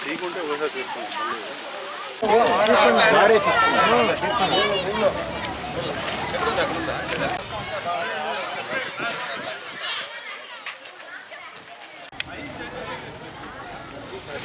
తీసుకుంటే ఓసారి తీసుకున్నాం. మళ్ళీ తీసుకున్నాం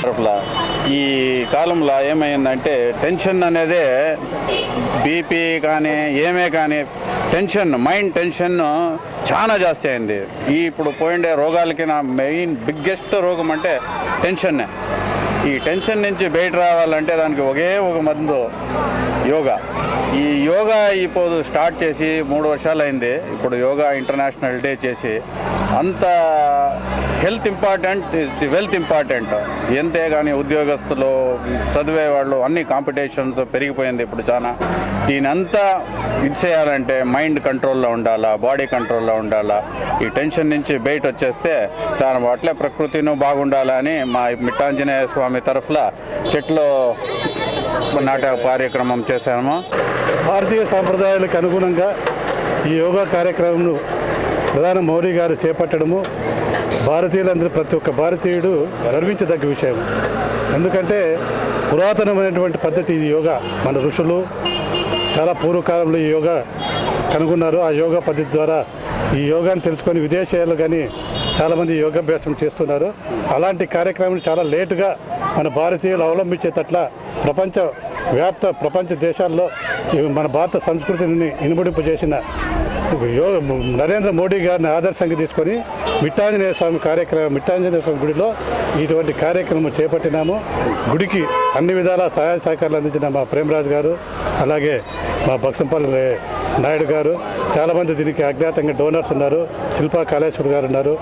చెట్లు ఈ కాలంలో ఏమైందంటే టెన్షన్ అనేది బీపీ కానీ ఏమే కానీ టెన్షన్ మైండ్ టెన్షన్ చాలా జాస్తి అయింది. ఈ ఇప్పుడు పోయిండే రోగాలకి నా మెయిన్ బిగ్గెస్ట్ రోగం అంటే టెన్షన్నే. ఈ టెన్షన్ నుంచి బయట రావాలంటే దానికి ఒకే ఒక మందు యోగా. ఈ యోగా ఇప్పుడు స్టార్ట్ చేసి మూడు వర్షాలు అయింది ఇప్పుడు యోగా ఇంటర్నేషనల్ డే చేసి అంత health important the wealth important. ఎంతే కానీ ఉద్యోగస్తులు చదివే వాళ్ళు అన్ని కాంపిటీషన్స్ పెరిగిపోయింది ఇప్పుడు చాలా దీనంతా ఇది చేయాలంటే మైండ్ కంట్రోల్లో ఉండాలా బాడీ కంట్రోల్లో ఉండాలా? ఈ టెన్షన్ నుంచి బయట వచ్చేస్తే చాలా అట్లే ప్రకృతిను బాగుండాలని మా మిట్టాంజనేయ స్వామి తరఫున చెట్లు నాటే కార్యక్రమం చేశాము. భారతీయ సాంప్రదాయాలకు అనుగుణంగా ఈ యోగా కార్యక్రమంను ప్రధాని మోడీ గారు చేపట్టడము భారతీయులందరూ ప్రతి ఒక్క భారతీయుడు గర్వించదగ్గ విషయం. ఎందుకంటే పురాతనమైనటువంటి పద్ధతి ఈ యోగా. మన ఋషులు చాలా పూర్వకాలంలో ఈ యోగా కనుగొన్నారు. ఆ యోగా పద్ధతి ద్వారా ఈ యోగాను తెలుసుకొని విదేశాలు కానీ చాలామంది యోగాభ్యాసం చేస్తున్నారు. అలాంటి కార్యక్రమం చాలా లేటుగా మన భారతీయులు అవలంబించేటట్ల ప్రపంచ వ్యాప్త ప్రపంచ దేశాల్లో మన భారత సంస్కృతిని ఇనుమడింపజేసిన యో నరేంద్ర మోడీ గారిని ఆదర్శంగా తీసుకొని మిట్టాంజనేయ స్వామి కార్యక్రమం మిట్టాంజనేయ స్వామి గుడిలో ఇటువంటి కార్యక్రమం చేపట్టినాము. గుడికి అన్ని విధాల సహాయ సహకారాలు అందించిన మా ప్రేమరాజు గారు అలాగే మా బక్సంపల్లి నాయుడు గారు. చాలామంది దీనికి అజ్ఞాతంగా డోనర్స్ ఉన్నారు. శిల్పా కాళేశ్వర్ గారు ఉన్నారు.